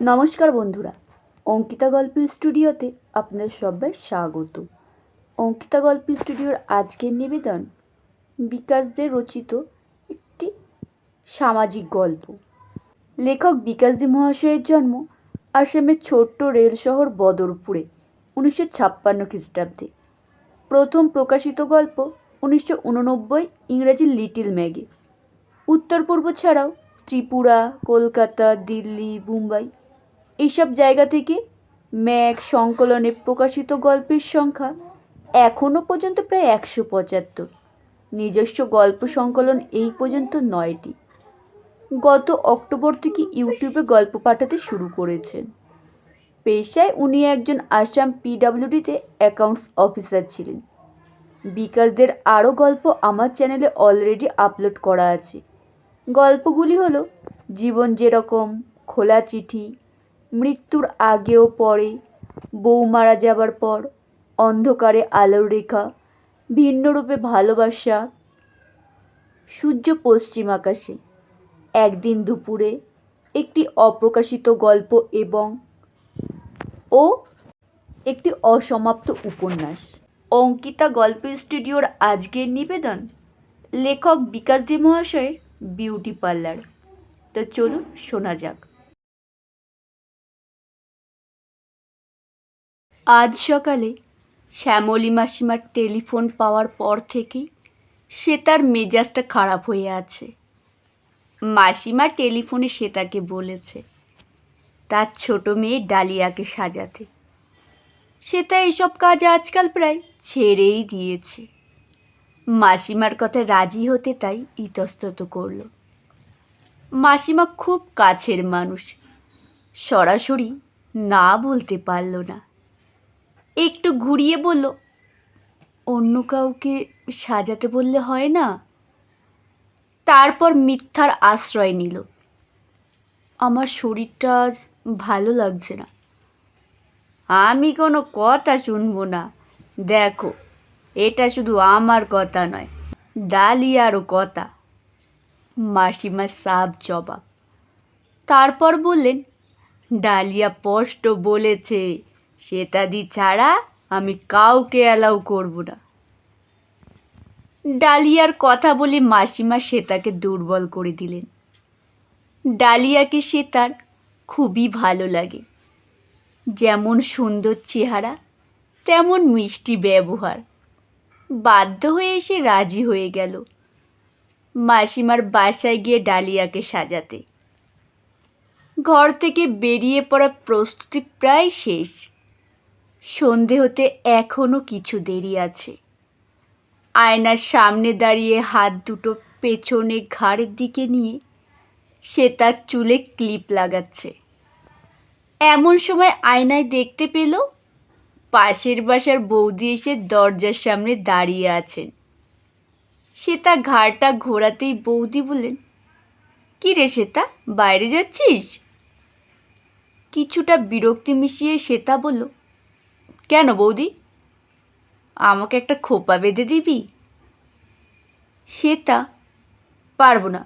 নমস্কার বন্ধুরা, অঙ্কিতা গল্প স্টুডিওতে আপনাদের সবাই স্বাগত। অঙ্কিতা গল্প স্টুডিওর আজকের নিবেদন বিকাশদের রচিত একটি সামাজিক গল্প। লেখক বিকাশদি মহাশয়ের জন্ম আসামের ছোট্ট রেল শহর বদরপুরে উনিশশো ছাপ্পান্ন খ্রিস্টাব্দে। প্রথম প্রকাশিত গল্প উনিশশো উননব্বই ইংরাজি লিটিল ম্যাগে। উত্তর পূর্ব ছাড়াও ত্রিপুরা, কলকাতা, দিল্লি, মুম্বাই এইসব জায়গা থেকে ম্যাগ সংকলনে প্রকাশিত গল্পের সংখ্যা এখনও পর্যন্ত প্রায় একশো পঁচাত্তর। নিজস্ব গল্প সংকলন এই পর্যন্ত নয়টি। গত অক্টোবর থেকে ইউটিউবে গল্প পাঠাতে শুরু করেছেন। পেশায় উনি একজন আসাম পিডাব্লিউডিতে অ্যাকাউন্টস অফিসার ছিলেন। বিকাশদের আরও গল্প আমার চ্যানেলে অলরেডি আপলোড করা আছে। গল্পগুলি হলো জীবন যেরকম, খোলা চিঠি মৃত্যুর আগেও পরে বউ মারা যাবার পর অন্ধকারে আলোর রেখা ভিন্নরূপে ভালোবাসা, সূর্য পশ্চিম আকাশে। একদিন দুপুরে একটি অপ্রকাশিত গল্প এবং ও একটি অসমাপ্ত উপন্যাস। অঙ্কিতা গল্প স্টুডিওর আজকের নিবেদন লেখক বিকাশজি মহাশয়ের বিউটি পার্লার। তো চলুন শোনা যাক। আজ সকালে শ্যামলী মাসিমার টেলিফোন পাওয়ার পর থেকেই সে তার মেজাজটা খারাপ হয়ে আছে। মাসিমা টেলিফোনে সে তাকে বলেছে, তার ছোট মেয়ে ডালিয়াকে সাজাতে। সে তা এসব কাজ আজকাল প্রায় ছেড়েই দিয়েছে। মাসিমার কথায় রাজি হতে তাই ইতস্তত করল। মাসিমা খুব কাছের মানুষ, সরাসরি না বলতে পারল না। একটু ঘুরিয়ে বলল, অন্য কাউকে সাজাতে বললে হয় না? তারপর মিথ্যার আশ্রয় নিল। আমার শরীরটা আজ ভালো লাগছে না। আমি কোনো কথা শুনব না। দেখো, এটা শুধু আমার কথা নয় ডালিয়ারও কথা। মাসিমা সাব জবাব। তারপর বললেন, ডালিয়া স্পষ্ট বলেছে। শ্বেতাদি ছাড়া আমি কাউকে অ্যালাউ করব না। ডালিয়ার কথা বলে মাসিমা শ্বেতাকে দুর্বল করে দিলেন। ডালিয়াকে সে তার খুবই ভালো লাগে। যেমন সুন্দর চেহারা, তেমন মিষ্টি ব্যবহার। বাধ্য হয়ে এসে রাজি হয়ে গেল মাসিমার বাসায় গিয়ে ডালিয়াকে সাজাতে। ঘর থেকে বেরিয়ে পড়া প্রস্তুতি প্রায় শেষ। সন্ধে হতে এখনও কিছু দেরি আছে। আয়নার সামনে দাঁড়িয়ে হাত দুটো পেছনে ঘাড়ের দিকে নিয়ে সে তার চুলে ক্লিপ লাগাচ্ছে। এমন সময় আয়নায় দেখতে পেল, পাশের বাসার বৌদি এসে দরজার সামনে দাঁড়িয়ে আছেন। সে তার ঘাড়টা ঘোরাতেই বৌদি বললেন, কী রে শ্বেতা, বাইরে যাচ্ছিস? কিছুটা বিরক্তি মিশিয়ে শ্বেতা বলল কেন বৌদি? আমাকে একটা খোপা বেঁধে দিবি? সে তা পারব না,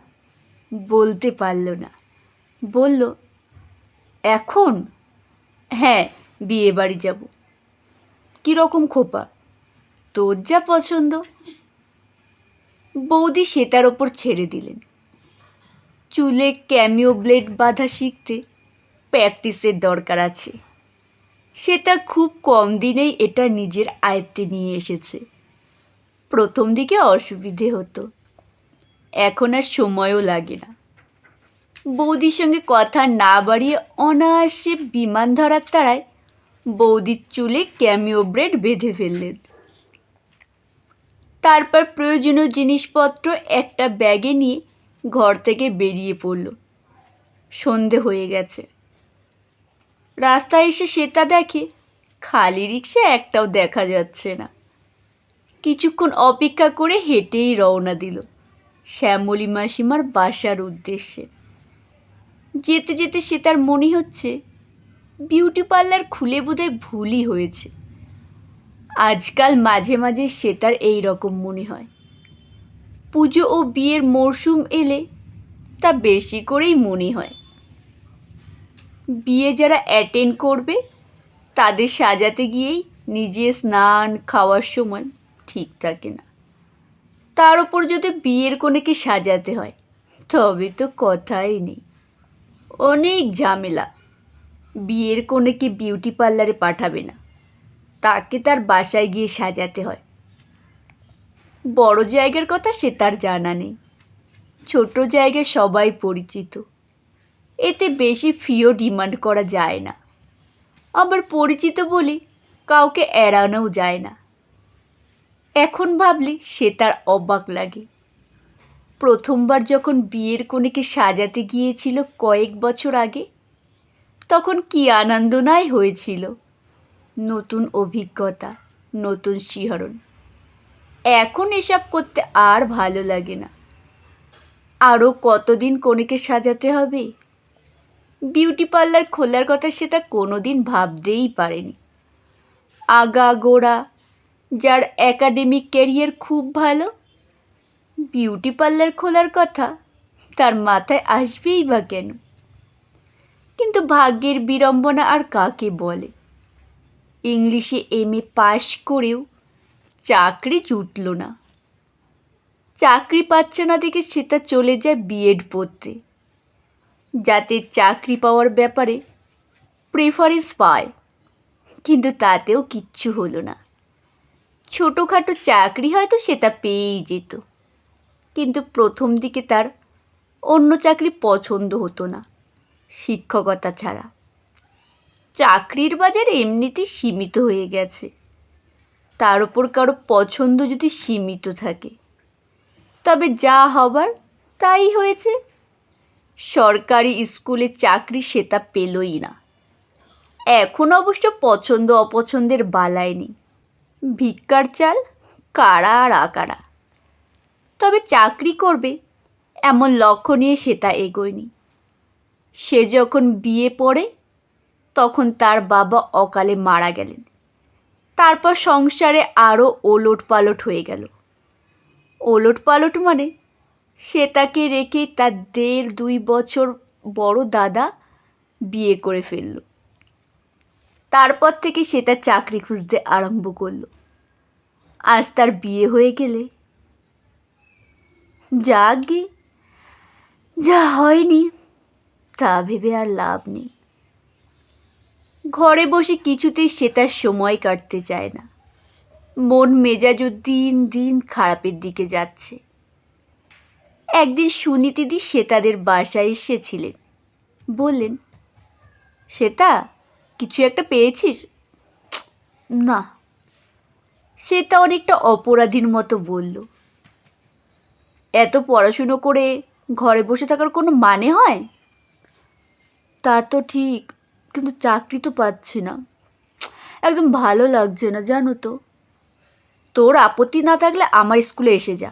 বলতে পারল না। বলল, এখন? হ্যাঁ বিয়ে বাড়ি যাব কীরকম খোপা? তোর যা পছন্দ। বৌদি সেতার ওপর ছেড়ে দিলেন। চুলে ক্যামিও ব্লেড বাঁধা শিখতে প্র্যাকটিসের দরকার আছে। সে তা খুব কম দিনেই এটা নিজের আয়ত্তে নিয়ে এসেছে। প্রথম দিকে অসুবিধে হতো। এখন আর সময়ও লাগে না। বৌদির সঙ্গে কথা না বাড়িয়ে অনায়াসে বিমান ধরার তারায় বৌদির চুলে ক্যামিও ব্রেড বেঁধে ফেললেন। তারপর প্রয়োজনীয় জিনিসপত্র একটা ব্যাগে নিয়ে ঘর থেকে বেরিয়ে পড়ল। সন্ধে হয়ে গেছে। রাস্তায় এসে শ্বেতা দেখে খালি রিক্সা একটাও দেখা যাচ্ছে না। কিছুক্ষণ অপেক্ষা করে হেঁটেই রওনা দিল শ্যামলী মাসিমার বাসার উদ্দেশ্যে। যেতে যেতে সে তার মনে হচ্ছে বিউটি পার্লার খুলে বোধহয় ভুলই হয়েছে। আজকাল মাঝে মাঝে সে তার এই রকম মনে হয়। পুজো ও বিয়ের মরশুম এলে তা বেশি করেই মনে হয়। বিয়ে যারা অ্যাটেন্ড করবে, তাদের সাজাতে গিয়েই নিজে স্নান খাওয়ার সময় ঠিক থাকে না। তার উপর যদি বিয়ের কোণেকে সাজাতে হয়, তবে তো কথাই নেই। অনেক ঝামেলা। বিয়ের কোণেকে বিউটি পার্লারে পাঠাবে না। তাকে তার বাসায় গিয়ে সাজাতে হয়। বড় জায়গার কথা সে তার জানা নেই। ছোট জায়গায় সবাই পরিচিত। এতে বেশি ফিও ডিমান্ড করা যায় না। আবার পরিচিত বলি কাউকে এড়ানোও যায় না। এখন ভাবলে সে তার অবাক লাগে। প্রথমবার যখন বিয়ের কোণেকে সাজাতে গিয়েছিল কয়েক বছর আগে, তখন কি আনন্দ নাই হয়েছিল। নতুন অভিজ্ঞতা, নতুন শিহরণ। এখন এসব করতে আর ভালো লাগে না। আরও কতদিন কনেকে সাজাতে হবে? বিউটি পার্লার খোলার কথা সেটা কোনো দিন ভাবতেই পারেনি। আগা গোড়া, যার একাডেমিক ক্যারিয়ার খুব ভালো, বিউটি পার্লার খোলার কথা তার মাথায় আসবেই বা কেন? কিন্তু ভাগ্যের বিড়ম্বনা আর কাকে বলে? ইংলিশে এম এ পাশ করেও চাকরি জুটল না। চাকরি পাচ্ছে না দেখে সেটা চলে যায় বিএড পড়তে। যাতে চাকরি পাওয়ার ব্যাপারে প্রেফারেন্স পায়। কিন্তু তাতেও কিচ্ছু হলো না। ছোটোখাটো চাকরি হয়তো সেটা পেয়েই যেত। কিন্তু প্রথম দিকে তার অন্য চাকরি পছন্দ হতো না, শিক্ষকতা ছাড়া। চাকরির বাজার এমনিতেই সীমিত হয়ে গেছে। তার ওপর কারও পছন্দ যদি সীমিত থাকে, তবে যা হবার তাই হয়েছে। সরকারি স্কুলে চাকরি সেটা পেলই না। এখন অবশ্য পছন্দ অপছন্দের বালাই নেই। ভিক্ষার চাল কারা আর আকারা। তবে চাকরি করবে, এমন লক্ষ্য নিয়ে সেটা এগোয়নি। সে যখন বিয়ে পড়ে, তখন তার বাবা অকালে মারা গেলেন। তারপর সংসারে আরও ওলট পালট হয়ে গেল। ওলট পালট মানে সে তাকে রেখে তার দেড় দুই বছর বড় দাদা বিয়ে করে ফেলল। তারপর থেকে সে তার চাকরি খুঁজতে আরম্ভ করল। আজ তার বিয়ে হয়ে গেলে যা গে যা হয়নি, তা ভেবে আর লাভ নেই। ঘরে বসে কিছুতেই সে তার সময় কাটতে চায় না। মন মেজাজও দিন দিন খারাপের দিকে যাচ্ছে। একদিন সুনীতিদি শ্বেতাদের বাসায় এসেছিলেন। বললেন শ্বেতা কিছু একটা পেয়েছিস? না। শ্বেতা অনেকটা অপরাধীর মতো বলল, এত পড়াশুনো করে ঘরে বসে থাকার কোনো মানে হয়? তা তো ঠিক, কিন্তু চাকরি তো পাচ্ছি না। একদম ভালো লাগছে না, জানো তো। তোর আপত্তি না থাকলে আমার স্কুলে এসে যা।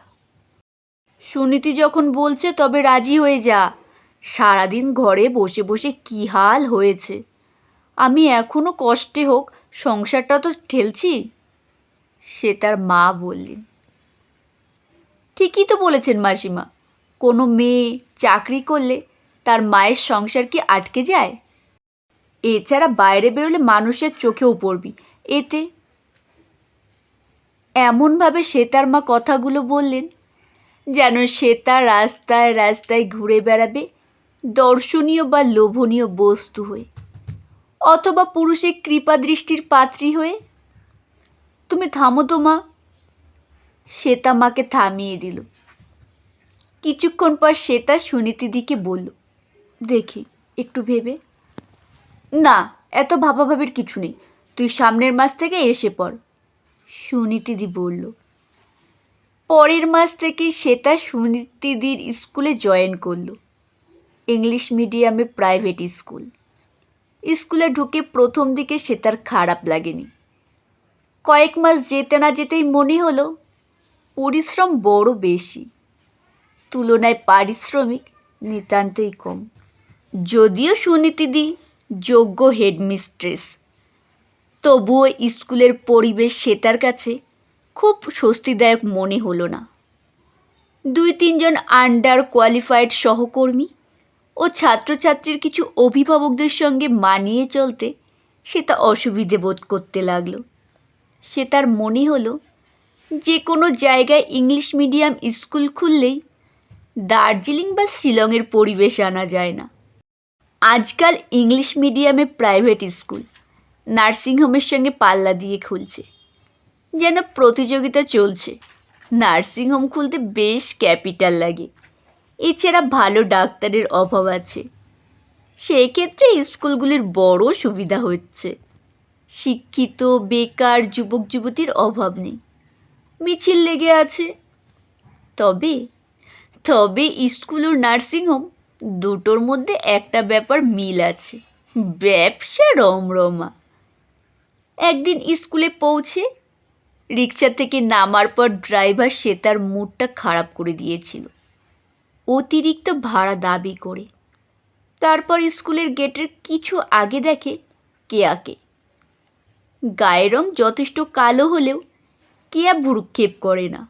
সুনীতি যখন বলছে, তবে রাজি হয়ে যা। সারাদিন ঘরে বসে বসে কী হাল হয়েছে? আমি এখনও কষ্টে হোক, সংসারটা তো ঠেলছি। সে তার মা বললেন। ঠিকই তো বলেছেন মাসিমা, কোনো মেয়ে চাকরি করলে তার মায়ের সংসার কি আটকে যায়? এছাড়া বাইরে বেরোলে মানুষের চোখেও পড়বি। এতে এমনভাবে সে তার মা কথাগুলো বললেন যেন তার রাস্তায় রাস্তায় ঘুরে বেড়াবে, দর্শনীয় বা লোভনীয় বস্তু হয়ে। অথবা পুরুষের কৃপা দৃষ্টির পাত্রী হয়ে। তুমি থামো তো মা। শ্বেতা মাকে থামিয়ে দিল। কিছুক্ষণ পর শ্বেতা সুনীতিদিকে বলল, দেখি, একটু ভেবে। না, এত ভাবাভাবির কিছু নেই। তুই সামনের মাস থেকে এসে পড়। সুনীতিদি বলল পরের মাস থেকে সেটা সুনীতিদির স্কুলে জয়েন করল। ইংলিশ মিডিয়ামে প্রাইভেট স্কুল স্কুলে ঢুকে প্রথম দিকে সে তার খারাপ লাগেনি। কয়েক মাস যেতে না যেতেই মনে হলো, পরিশ্রম বড় বেশি। তুলনায় পারিশ্রমিক নিতান্তই কম। যদিও সুনীতিদি যোগ্য হেডমিস্ট্রেস তবুও স্কুলের পরিবেশ সে তার কাছে খুব স্বস্তিদায়ক মনে হলো না। দুই তিনজন আন্ডার কোয়ালিফাইড সহকর্মী ও ছাত্রছাত্রীর কিছু অভিভাবকদের সঙ্গে মানিয়ে চলতে সে তা অসুবিধে বোধ করতে লাগল। সে তার মনে হলো, যে কোনো জায়গায় ইংলিশ মিডিয়াম স্কুল খুললেই দার্জিলিং বা শিলংয়ের পরিবেশ আনা যায় না। আজকাল ইংলিশ মিডিয়ামে প্রাইভেট স্কুল, নার্সিংহোমের সঙ্গে পাল্লা দিয়ে খুলছে। যেন প্রতিযোগিতা চলছে। নার্সিংহোম খুলতে বেশ ক্যাপিটাল লাগে। এছাড়া ভালো ডাক্তারের অভাব আছে। সেক্ষেত্রে স্কুলগুলির বড় সুবিধা হচ্ছে। শিক্ষিত, বেকার যুবক, যুবতীর অভাব নেই। মিছিল লেগে আছে। তবে তবে স্কুল ও নার্সিংহোম দুটোর মধ্যে একটা ব্যাপার মিল আছে। ব্যবসা রমরমা। একদিন স্কুলে পৌঁছে রিক্সা থেকে নামার পর ড্রাইভার সে তার মুডটা খারাপ করে দিয়েছিল। অতিরিক্ত ভাড়া দাবি করে। তারপর স্কুলের গেটের কিছু আগে দেখে কেয়াকে। গায়ের রং যথেষ্ট কালো হলেও কেয়া ভ্রুক্ষেপ করে না।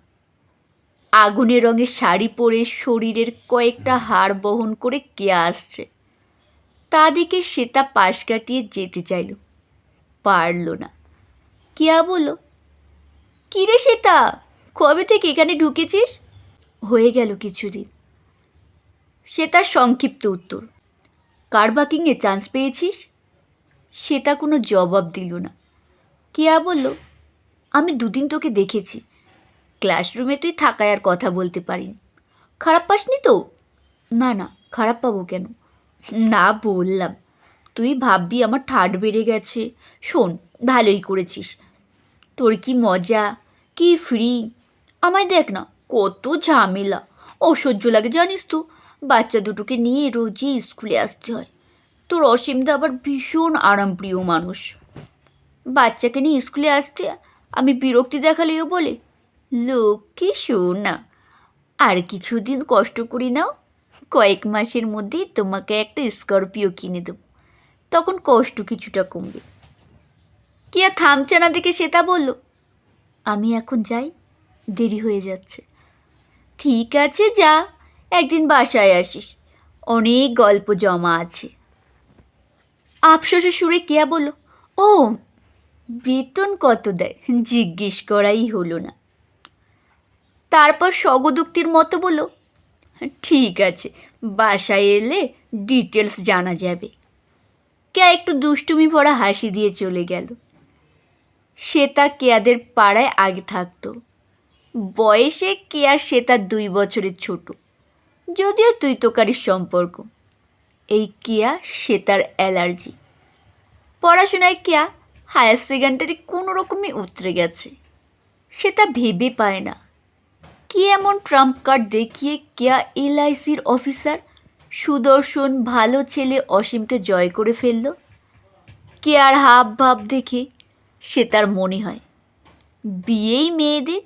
আগুনের রঙের শাড়ি পরে শরীরের কয়েকটা হাড় বহন করে কেয়া আসছে। তা দিকে শ্বেতা পাশ কাটিয়ে যেতে চাইল। পারল না। কেয়া বলল কিরে শ্বেতা, কবে থেকে এখানে ঢুকেছিস? হয়ে গেল কিছুদিন। তার সংক্ষিপ্ত উত্তর, কার বাকিংয়ে চান্স পেয়েছিস? শ্বেতা কোনো জবাব দিল না। কেয়া বলল, আমি দুদিন তোকে দেখেছি। ক্লাসরুমে তুই থাকায় আর কথা বলতে পারিনি। খারাপ পাসনি তো? না না, খারাপ পাবো কেন? না বললাম। তুই ভাববি আমার ঠাট বেড়ে গেছে। শোন, ভালোই করেছিস। তোর কি মজা? কি ফ্রি আমায় দেখ না, কত ঝামেলা। অসহ্য লাগে, জানিস তো। বাচ্চা দুটোকে নিয়ে রোজই স্কুলে আসতে হয়। তোর অসীমদা আবার ভীষণ আরামপ্রিয় মানুষ। বাচ্চাকে নিয়ে স্কুলে আসতে আমি বিরক্তি দেখালেও বলে লক্ষ্মী শোনা, আর কিছুদিন কষ্ট করি নাও, কয়েক মাসের মধ্যেই তোমাকে একটা স্করপিও কিনে দেবো। তখন কষ্ট কিছুটা কমবে। কি আর থামছে না দেখে সেটা বলল। আমি এখন যাই, দেরি হয়ে যাচ্ছে। ঠিক আছে, যা, একদিন বাসায় আসিস। অনেক গল্প জমা আছে। আফসোসে সুরে কেয়া বলল, ও, বেতন কত দেয়? জিজ্ঞেস করাই হলো না। তারপর স্বগদুক্তির মতো বলল, ঠিক আছে, বাসায় এলে ডিটেলস জানা যাবে। কে একটু দুষ্টুমি ভরা হাসি দিয়ে চলে গেল। শ্বেতা কেয়াদের পাড়ায় আগে থাকতো। বয়সে কেয়া শ্বেতা দুই বছরের ছোট। যদিও তুই তোকারির সম্পর্ক। এই কেয়া শ্বেতার অ্যালার্জি। পড়াশোনায় কেয়া হায়ার সেকেন্ডারি কোনো রকমই উতরে গেছে। সে তা ভেবে পায় না। কি এমন ট্রাম্প কার্ড দেখিয়ে কেয়া এলআইসির অফিসার, সুদর্শন ভালো ছেলে অসীমকে জয় করে ফেলল? কেয়ার হাব ভাব দেখে সে তার মনে হয়। বিয়েই মেয়েদের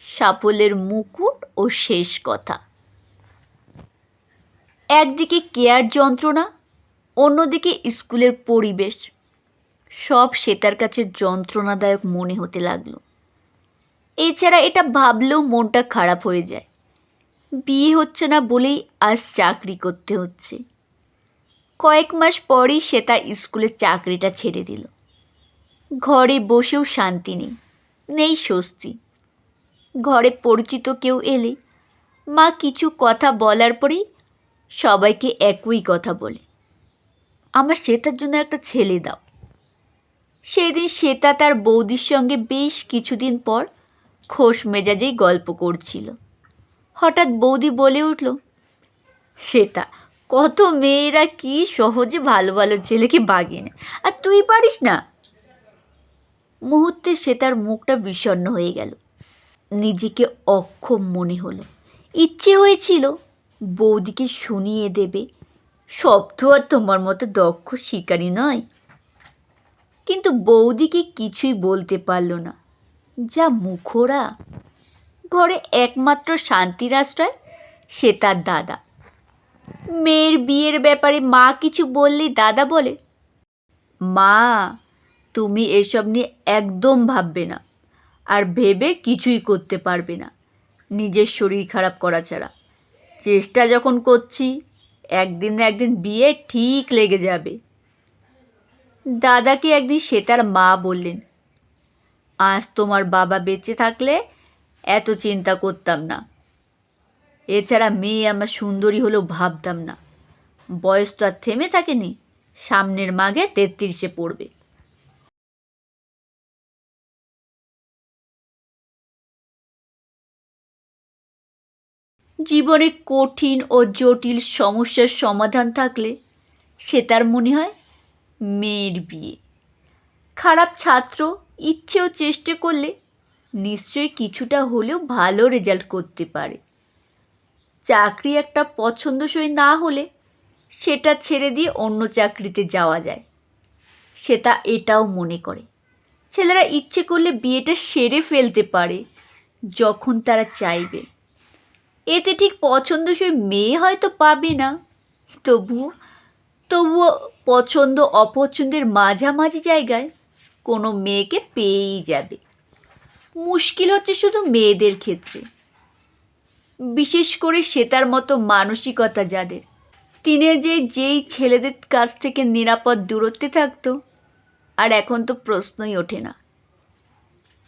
সাফল্যের মুকুট ও শেষ কথা। একদিকে কেয়ার যন্ত্রণা, অন্যদিকে স্কুলের পরিবেশ। সব সে তার কাছে যন্ত্রণাদায়ক মনে হতে লাগল। এছাড়া এটা ভাবলেও মনটা খারাপ হয়ে যায়। বিয়ে হচ্ছে না বলেই আজ চাকরি করতে হচ্ছে। কয়েক মাস পরই সে তা স্কুলের চাকরিটা ছেড়ে দিল। ঘরে বসেও শান্তি নেই নেই স্বস্তি। ঘরে পরিচিত কেউ এলে মা কিছু কথা বলার পরেই সবাইকে একই কথা বলে, আমার শ্বেতার জন্য একটা ছেলে দাও। সেদিন শ্বেতা তার বৌদির সঙ্গে বেশ কিছুদিন পর খোশ মেজাজেই গল্প করছিল। হঠাৎ বৌদি বলে উঠল, শ্বেতা, কত মেয়েরা কি সহজে ভালো ভালো ছেলেকে বাগিয়ে নেয়। আর তুই পারিস না? মুহূর্তে সে তার মুখটা বিষণ্ণ হয়ে গেল। নিজেকে অক্ষম মনে হলো। ইচ্ছে হয়েছিল বৌদিকে শুনিয়ে দেবে। সব তো আর তোমার মতো দক্ষ শিকারী নয়। কিন্তু বৌদিকে কিছুই বলতে পারল না। যা মুখোরা। ঘরে একমাত্র শান্তির আশ্রয়, সে তার দাদা। মেয়ের বিয়ের ব্যাপারে মা কিছু বললেই দাদা বলে, মা তুমি এসব নিয়ে একদম ভাববে না। আর ভেবে কিছুই করতে পারবে না। নিজের শরীর খারাপ করা ছাড়া। চেষ্টা যখন করছি, একদিন না একদিন বিয়ে ঠিক লেগে যাবে। দাদাকে একদিন সে তার মা বললেন, আজ তোমার বাবা বেঁচে থাকলে এত চিন্তা করতাম না। এছাড়া মেয়ে আমার সুন্দরী হলেও ভাবতাম না। বয়স তো আর থেমে থাকেনি। সামনের মাঘে তেত্রিশে পড়বে। জীবনে কঠিন ও জটিল সমস্যার সমাধান থাকলে সে তার মনে হয় মেয়ের বিয়ে। খারাপ ছাত্র ইচ্ছে ও চেষ্টা করলে নিশ্চয়ই কিছুটা হলেও ভালো রেজাল্ট করতে পারে। চাকরি একটা পছন্দসই না হলে সেটা ছেড়ে দিয়ে অন্য চাকরিতে যাওয়া যায়। সেটা এটাও মনে করে। ছেলেরা ইচ্ছে করলে বিয়েটা সেরে ফেলতে পারে, যখন তারা চাইবে। এতে ঠিক পছন্দসই মেয়ে হয়তো পাবে না। তবুও তবুও পছন্দ অপছন্দের মাঝামাঝি জায়গায় কোনো মেয়েকে পেয়েই যাবে। মুশকিল হচ্ছে শুধু মেয়েদের ক্ষেত্রে। বিশেষ করে সেতার মতো মানসিকতা যাদের। টিনেজে যেই ছেলেদের কাছ থেকে নিরাপদ দূরত্বে থাকতো, আর এখন তো প্রশ্নই ওঠে না।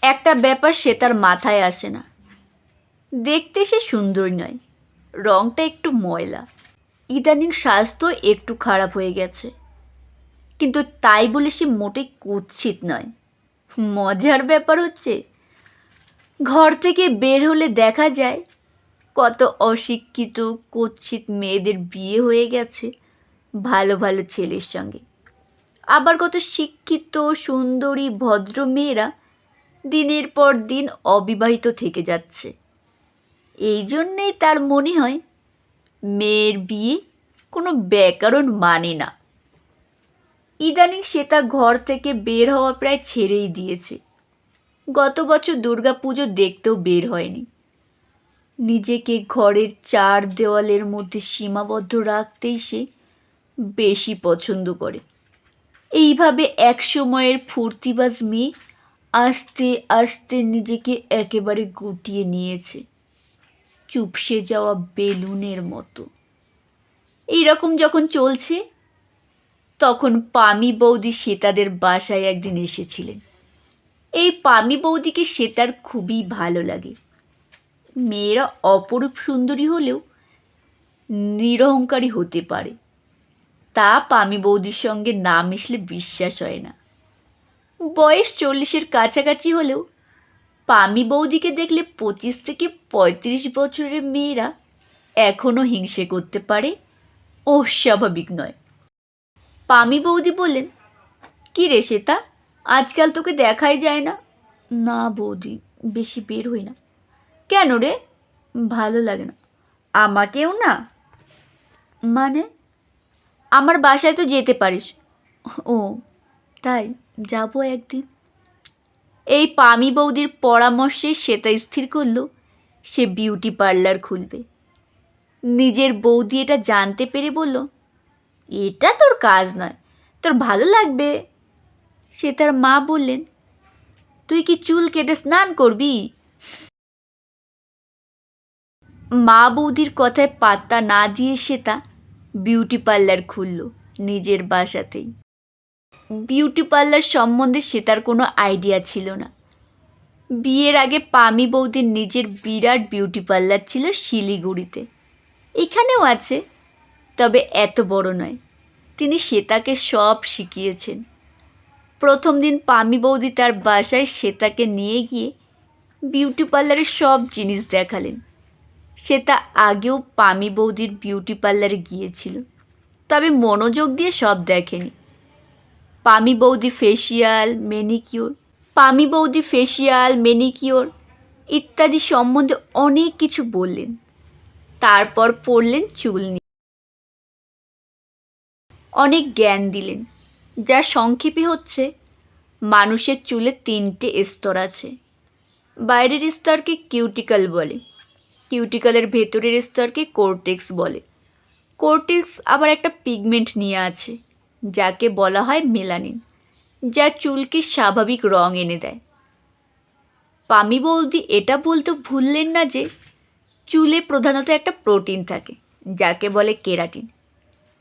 একটা ব্যাপার সে তার মাথায় আসে না। দেখতে সে সুন্দর নয়, রংটা একটু ময়লা। ইদানিং স্বাস্থ্য একটু খারাপ হয়ে গেছে। কিন্তু তাই বলে সে মোটে কুৎসিত নয়। মজার ব্যাপার হচ্ছে, ঘর থেকে বের হলে দেখা যায়, কত অশিক্ষিত, কুৎসিত মেয়েদের বিয়ে হয়ে গেছে ভালো ভালো ছেলের সঙ্গে। আবার কত শিক্ষিত, সুন্দরী, ভদ্র মেয়েরা দিনের পর দিন অবিবাহিত থেকে যাচ্ছে। এই জন্যেই তার মনে হয় মেয়ের বিয়ে কোনো ব্যাকরণ মানে না। ইদানিং সে তা ঘর থেকে বের হওয়া প্রায় ছেড়েই দিয়েছে। গত বছর দুর্গা পুজো দেখতেও বের হয়নি। নিজেকে ঘরের চার দেওয়ালের মধ্যে সীমাবদ্ধ রাখতেই সে বেশি পছন্দ করে। এইভাবে এক সময়ের ফুর্তিবাজ মেয়ে আস্তে আস্তে নিজেকে একেবারে গুটিয়ে নিয়েছে। চুপসে যাওয়া বেলুনের মতো। এই রকম যখন চলছে, তখন পামি বৌদি সেতাদের বাসায় একদিন এসেছিলেন। এই পামি বৌদিকে সেতার খুবই ভালো লাগে। মেয়েরা অপরূপ সুন্দরী হলেও নিরহংকারী হতে পারে। তা পামি বৌদির সঙ্গে না মিশলে বিশ্বাস হয় না। বয়স চল্লিশের কাছাকাছি হলেও পামি বৌদিকে দেখলে পঁচিশ থেকে পঁয়ত্রিশ বছরের মেয়েরা এখনও হিংসে করতে পারে? অস্বাভাবিক নয়। পামি বৌদি বললেন, কী রে সেতা আজকাল তোকে দেখাই যায় না? না বৌদি, বেশি বের হই না। কেন রে? ভালো লাগে না। আমাকেও না? মানে? আমার বাসায় তো যেতে পারিস। ও, তাই? যাব একদিন। এই পামি বৌদির পরামর্শে শ্বেতা স্থির করল। সে বিউটি পার্লার খুলবে। নিজের বৌদি এটা জানতে পেরে বলল, এটা তোর কাজ নয়, তোর ভালো লাগবে। সে তার মা বললেন, তুই কি চুল কেটে স্নান করবি? মা বৌদির কথায় পাত্তা না দিয়ে সে তা বিউটি পার্লার খুলল নিজের বাসাতেই। বিউটি পার্লার সম্বন্ধে সে তার কোনো আইডিয়া ছিল না। বিয়ের আগে পামি বৌদির নিজের বিরাট বিউটি পার্লার ছিল শিলিগুড়িতে। এখানেও আছে, তবে এত বড় নয়। তিনি শ্বেতাকে সব শিখিয়েছেন। প্রথম দিন পামি বৌদি তার বাসায় শ্বেতাকে নিয়ে গিয়ে বিউটি পার্লারের সব জিনিস দেখালেন। শ্বেতা আগেও পামি বৌদির বিউটি পার্লারে গিয়েছিল, তবে মনোযোগ দিয়ে সব দেখেনি। পামি বৌদি ফেসিয়াল মেনিকিওর পামি বৌদি ফেসিয়াল মেনিকিওর ইত্যাদি সম্বন্ধে অনেক কিছু বললেন। তারপর পড়লেন চুল নিয়ে। অনেক জ্ঞান দিলেন। যা সংক্ষেপে হচ্ছে, মানুষের চুলে তিনটে স্তর আছে। বাইরের স্তরকে কিউটিক্যাল বলে কিউটিক্যালের ভেতরের স্তরকে কোর্টেক্স বলে। কোর্টেক্স আবার একটা পিগমেন্ট নিয়ে আছে। যাকে বলা হয় মেলানিন, যা চুলকে স্বাভাবিক রং এনে দেয়। পামি বৌদি এটা বলতে ভুললেন না যে, চুলে প্রধানত একটা প্রোটিন থাকে, যাকে বলে কেরাটিন।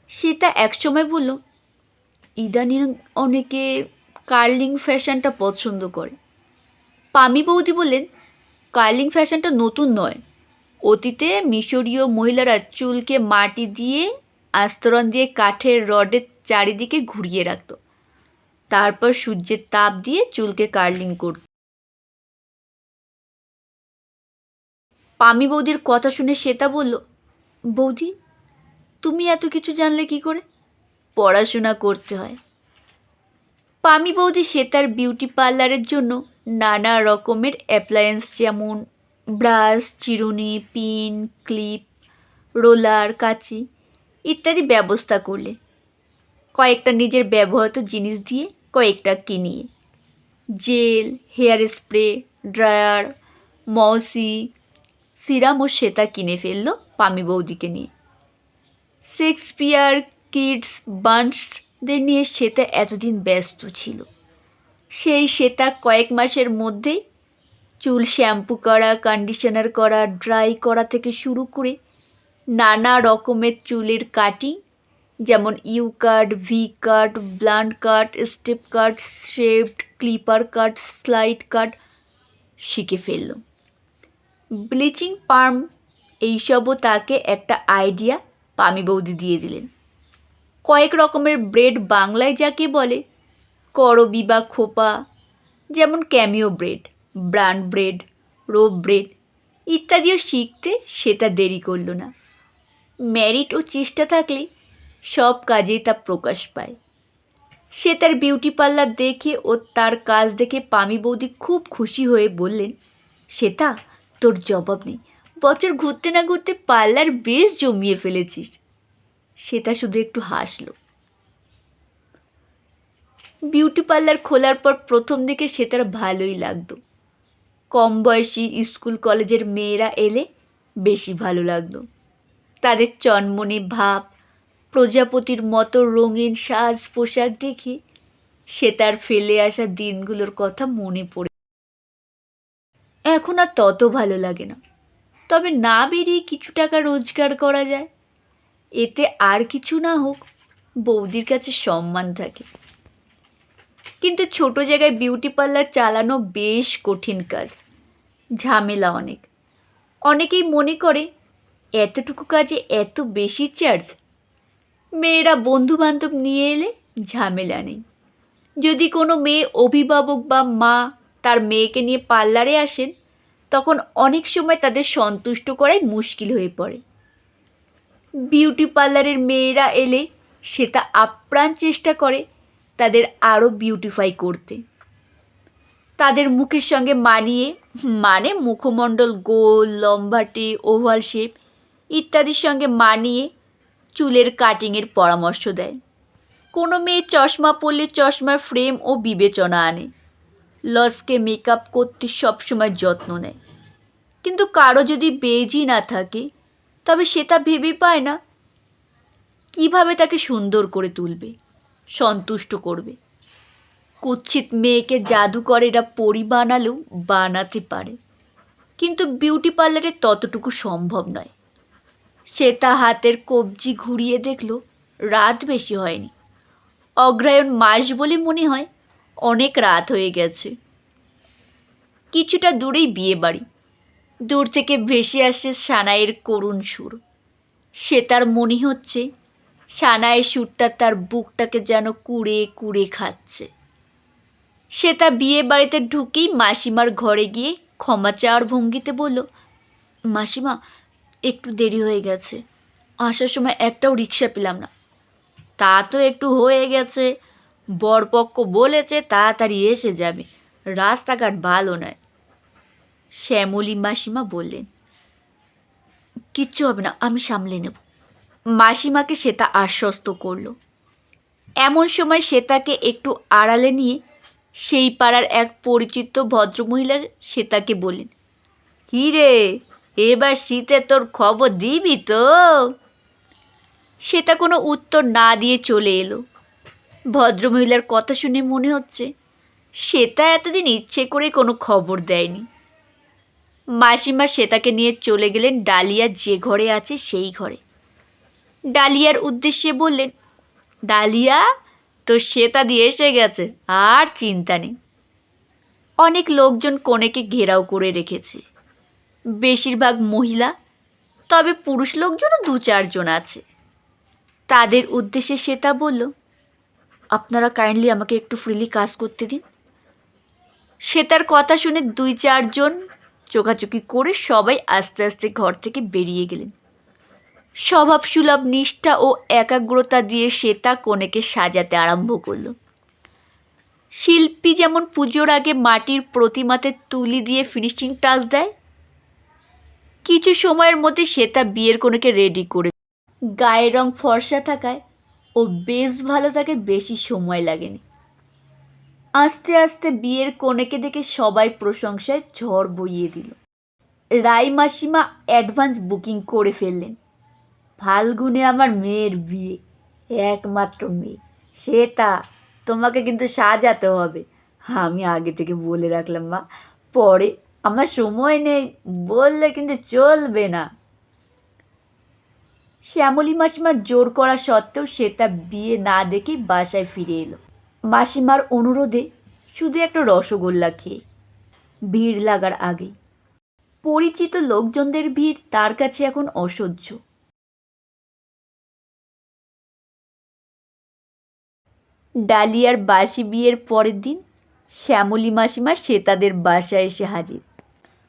শ্বেতা একসময় বলল, ইদানিং অনেকে কার্লিং ফ্যাশনটা পছন্দ করে। পামি বৌদি বললেন, কার্লিং ফ্যাশনটা নতুন নয়। অতীতে মিশরীয় মহিলারা চুলকে মাটি দিয়ে, আস্তরণ দিয়ে কাঠের রডের চারিদিকে ঘুরিয়ে রাখত। তারপর সূর্যের তাপ দিয়ে চুলকে কার্লিং করত। পামি বৌদির কথা শুনে শ্বেতা বলল, বৌদি, তুমি এত কিছু জানলে কি করে? পড়াশোনা করতে হয়। পামি বৌদি শ্বেতার বিউটি পার্লারের জন্য নানা রকমের অ্যাপ্লায়েন্স যেমন ব্রাশ, চিরুনি, পিন, ক্লিপ, রোলার, কাঁচি ইত্যাদি ব্যবস্থা করলে। কয়েকটা নিজের ব্যবহৃত জিনিস দিয়ে কয়েকটা কিনি। জেল, হেয়ার স্প্রে, ড্রায়ার মসি সিরাম ও শ্বেতা কিনে ফেলল পামি বৌদিকে নিয়ে। শেক্সপিয়ার, কিডস, বান্সদের নিয়ে শ্বেতা এতদিন ব্যস্ত ছিল। সেই শ্বেতা কয়েক মাসের মধ্যেই চুল শ্যাম্পু করা কন্ডিশনার করা, ড্রাই করা থেকে শুরু করে নানা রকমের চুলের কাটিং যেমন U cut V cut blunt cut step cut shaped, clipper cut slide cut শিখে ফেলল। ব্লিচিং পার্ম এইসবও তাকে একটা আইডিয়া পামি বৌদি দিয়ে দিলেন। কয়েক রকমের ব্রেড বাংলায় যাকে বলে, করবি বা খোপা, যেমন cameo braid, brand braid rope braid ইত্যাদিও শিখতে সেটা দেরি করল না। ম্যারিট ও চেষ্টা থাকলে সব কাজেই তা প্রকাশ পায়। সে তার বিউটি পার্লার দেখে ও তার কাজ দেখে পামি বৌদি খুব খুশি হয়ে বললেন, শ্বেতা, তোর জবাব নেই বছর ঘুরতে না ঘুরতে পার্লার বেশ জমিয়ে ফেলেছিস শ্বেতা শুধু একটু হাসলো। বিউটি পার্লার খোলার পর প্রথম দিকে শ্বেতার ভালোই লাগতো। কম বয়সী স্কুল কলেজের মেয়েরা এলে বেশি ভালো লাগতো। তাদের চনমনে ভাব প্রজাপতির মতো রঙিন সাজ পোশাক দেখে সে তার ফেলে আসা দিনগুলোর কথা মনে পড়ে। এখন আর তত ভালো লাগে না। তবে না বেরিয়ে কিছু টাকা রোজগার করা যায়। এতে আর কিছু না হোক, বৌদির কাছে সম্মান থাকে। কিন্তু ছোট জায়গায় বিউটি পার্লার চালানো বেশ কঠিন কাজ। ঝামেলা অনেক। অনেকেই মনে করে, এতটুকু কাজে এত বেশি চার্জ? মেয়েরা বন্ধু বান্ধব নিয়ে এলে ঝামেলা নেই। যদি কোনো মেয়ে অভিভাবক বা মা তার মেয়েকে নিয়ে পার্লারে আসেন, তখন অনেক সময় তাদের সন্তুষ্ট করাই মুশকিল হয়ে পড়ে। বিউটি পার্লারের মেয়েরা এলে সেটা আপ্রাণ চেষ্টা করে তাদের আরও বিউটিফাই করতে। তাদের মুখের সঙ্গে মানিয়ে মানে মুখমণ্ডল গোল লম্বাটে ওভাল শেপ ইত্যাদির সঙ্গে মানিয়ে চুলের কাটিংয়ের পরামর্শ দেয়। কোনো মেয়ে চশমা পরলে চশমার ফ্রেম ও বিবেচনা আনে। লসকে মেকআপ করতে সবসময় যত্ন নেয়। কিন্তু কারও যদি বেজি না থাকে, তবে সে তা ভেবে পায় না। কীভাবে তাকে সুন্দর করে তুলবে, সন্তুষ্ট করবে? কুৎসিত মেয়েকে জাদুকরেরা পরি বানালেও বানাতে পারে। কিন্তু বিউটি পার্লারে ততটুকু সম্ভব নয়। সে তা হাতের কবজি ঘুরিয়ে দেখল রাত বেশি হয়নি। অগ্রায়ণ মাস বলে মনে হয় অনেক রাত হয়ে গেছে। কিছুটা দূরেই বিয়ে বাড়ি। দূর থেকে ভেসে আসে সানাইয়ের করুণ সুর। সে তার মনে হচ্ছে সানাইয়ের সুরটা তার বুকটাকে যেন কুড়ে কুড়ে খাচ্ছে। সে তা বিয়ে বাড়িতে ঢুকেই মাসিমার ঘরে গিয়ে ক্ষমা চাওয়ার ভঙ্গিতে বলল, মাসিমা একটু দেরি হয়ে গেছে। আসার সময় একটাও রিক্সা পেলাম না। তা তো একটু হয়ে গেছে। বরপক্ষ বলেছে তাড়াতাড়ি এসে যাবে। রাস্তাঘাট ভালো নয়। শ্যামলী মাসিমা বললেন, কিচ্ছু হবে না, আমি সামলে নেব। মাসিমাকে শ্বেতা আশ্বস্ত করল। এমন সময় শ্বেতাকে একটু আড়ালে নিয়ে সেই পাড়ার এক পরিচিত ভদ্রমহিলা শ্বেতাকে বললেন, কী রে? এবার শীতে তোর খবর দিবি তো? সেটা কোনো উত্তর না দিয়ে চলে এলো। ভদ্রমহিলার কথা শুনে মনে হচ্ছে শ্বেতা এতদিন ইচ্ছে করে কোনো খবর দেয়নি। মাসিমা শ্বেতাকে নিয়ে চলে গেলেন ডালিয়া যে ঘরে আছে সেই ঘরে। ডালিয়ার উদ্দেশ্যে বললেন, ডালিয়া, তো শ্বেতা দিয়ে এসে গেছে, আর চিন্তা নেই। অনেক লোকজন কনেকে ঘেরাও করে রেখেছে। বেশিরভাগ মহিলা, তবে পুরুষ লোকজনও দু চারজন আছে। তাদের উদ্দেশ্যে শ্বেতা বলল, আপনারা কাইন্ডলি আমাকে একটু ফ্রিলি কাজ করতে দিন। শ্বেতার কথা শুনে দুই চারজন চোখাচোখি করে সবাই আস্তে আস্তে ঘর থেকে বেরিয়ে গেলেন। স্বভাব সুলভ নিষ্ঠা ও একাগ্রতা দিয়ে শ্বেতা কনেকে সাজাতে আরম্ভ করল। শিল্পী যেমন পুজোর আগে মাটির প্রতিমাতে তুলি দিয়ে ফিনিশিং টাচ দেয় কিছু সময়ের মধ্যে শ্বেতা বিয়ের কনেকে রেডি করে। গায়ের রং ফর্সা থাকায় ও বেশ ভালো থাকে বেশি সময় লাগেনি। আস্তে আস্তে বিয়ের কনেকে দেখে সবাই প্রশংসায় ঝড় বইয়ে দিল। রাই মাসিমা অ্যাডভান্স বুকিং করে ফেললেন। ফাল্গুনে আমার মেয়ের বিয়ে, একমাত্র মেয়ে। সে তা তোমাকে কিন্তু সাজাতে হবে। আমি আগে থেকে বলে রাখলাম মা। পরে আমার সময় নেই, বললে কিন্তু চলবে না। শ্যামলী মাসিমার জোর করা সত্ত্বেও শ্বেতা বিয়ে না দেখেই বাসায় ফিরে এলো। মাসিমার অনুরোধে শুধু একটা রসগোল্লা খেয়ে। ভিড় লাগার আগেই। পরিচিত লোকজনদের ভিড় তার কাছে এখন অসহ্য। ডালিয়ার বাসি বিয়ের পরের দিন শ্যামলী মাসিমা শ্বেতাদের বাসায় এসে হাজির।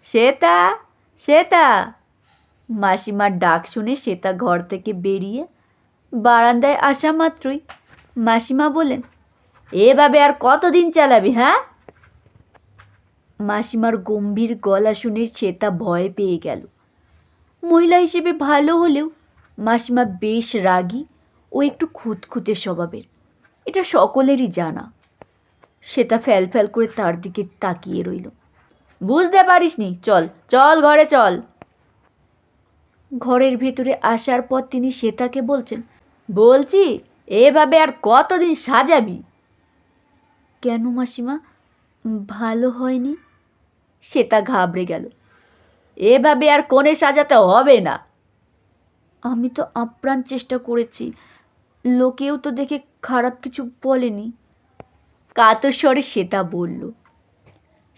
শ্বেতা শ্বেতা। মাসিমার ডাক শুনে শ্বেতা ঘর থেকে বেরিয়ে বারান্দায় আসা মাত্রই মাসিমা বলেন এভাবে আর কতদিন চালাবি হ্যাঁ? মাসিমার গম্ভীর গলা শুনে শ্বেতা ভয় পেয়ে গেল। মহিলা হিসেবে ভালো হলেও মাসিমা বেশ রাগী ও একটু খুঁতখুঁতে স্বভাবের। এটা সকলেরই জানা। শ্বেতা ফ্যাল ফ্যাল করে তার দিকে তাকিয়ে রইল। বুঝতে পারিসনি। চল চল ঘরে চল। ঘরের ভেতরে আসার পর তিনি শ্বেতাকে বলছেন বলছি এভাবে আর কতদিন সাজাবি? কেন মাসিমা? ভালো হয়নি? শ্বেতা ঘাবড়ে গেল। এভাবে আর কোণে সাজাতে হবে না। আমি তো আপ্রাণ চেষ্টা করেছি। লোকেও তো দেখে খারাপ কিছু বলেনি। কাতর স্বরে শ্বেতা বলল।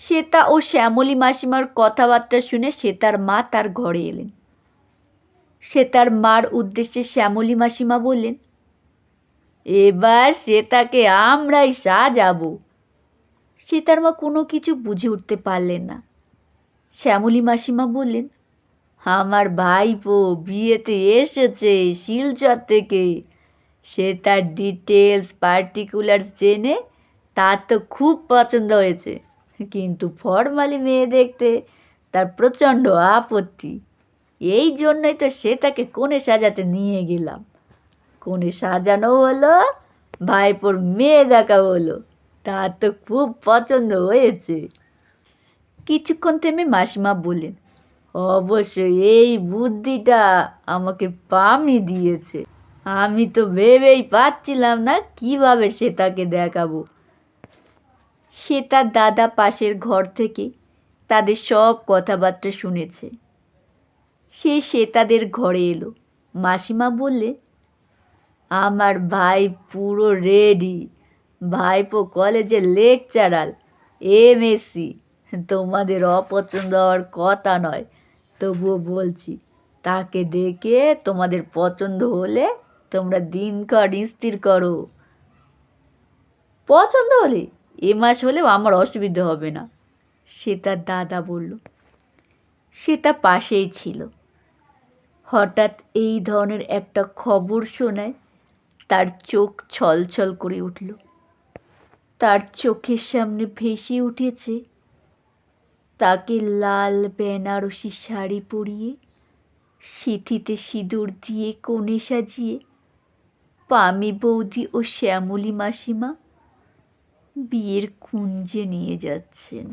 শ্বেতা ও শ্যামলী মাসিমার কথাবার্তা শুনে শ্বেতার মা তার ঘরে এলেন। শ্বেতার মার উদ্দেশ্যে শ্যামলী মাসিমা বললেন, এবার শ্বেতাকে আমরাই সাজাবো। সীতার মা কোনো কিছু বুঝে উঠতে পারলেন না। শ্যামলী মাসিমা বললেন, আমার ভাইপো বিয়েতে এসেছে শিলচর থেকে। সে তার ডিটেলস পার্টিকুলার জেনে তার তো খুব পছন্দ হয়েছে। কিন্তু ফরমালি মেয়ে দেখতে তার প্রচণ্ড আপত্তি। এই জন্যই তো সে তাকে কোণে সাজাতে নিয়ে গেলাম। কোণে সাজানো হলো, ভাইপোর মেয়ে দেখা হলো। তার তো খুব পছন্দ হয়েছে। কিছুক্ষণ থেমে মাসিমা বললেন, অবশ্যই এই বুদ্ধিটা আমাকে পামি দিয়েছে। আমি তো ভেবেই পাচ্ছিলাম না কীভাবে সে তাকে দেখাবো। সে তার দাদা পাশের ঘর থেকে তাদের সব কথাবার্তা শুনেছে। সে সে তাদের ঘরে এলো। মাসিমা বললে, আমার ভাই পুরো রেডি ভাইপো কলেজে লেকচারাল এম এমএসসি তোমাদের অপছন্দ হওয়ার কথা নয়। তবুও বলছি, তাকে দেখে তোমাদের পছন্দ হলে তোমরা দিনক্ষণ স্থির করো। পছন্দ হলে? এ মাস হলেও আমার অসুবিধা হবে না। সে তার দাদা বলল। সে তার পাশেই ছিল। হঠাৎ এই ধরনের একটা খবর শোনায় তার চোখ ছলছল করে উঠল। তার চোখের সামনে ভেসে উঠেছে তাকে লাল বেনারসি শাড়ি পরিয়ে সিথিতে সিঁদুর দিয়ে কোণে সাজিয়ে পামি বৌদি ও শ্যামলী মাসিমা বিয়ের কুঞ্জে নিয়ে যাচ্ছেন।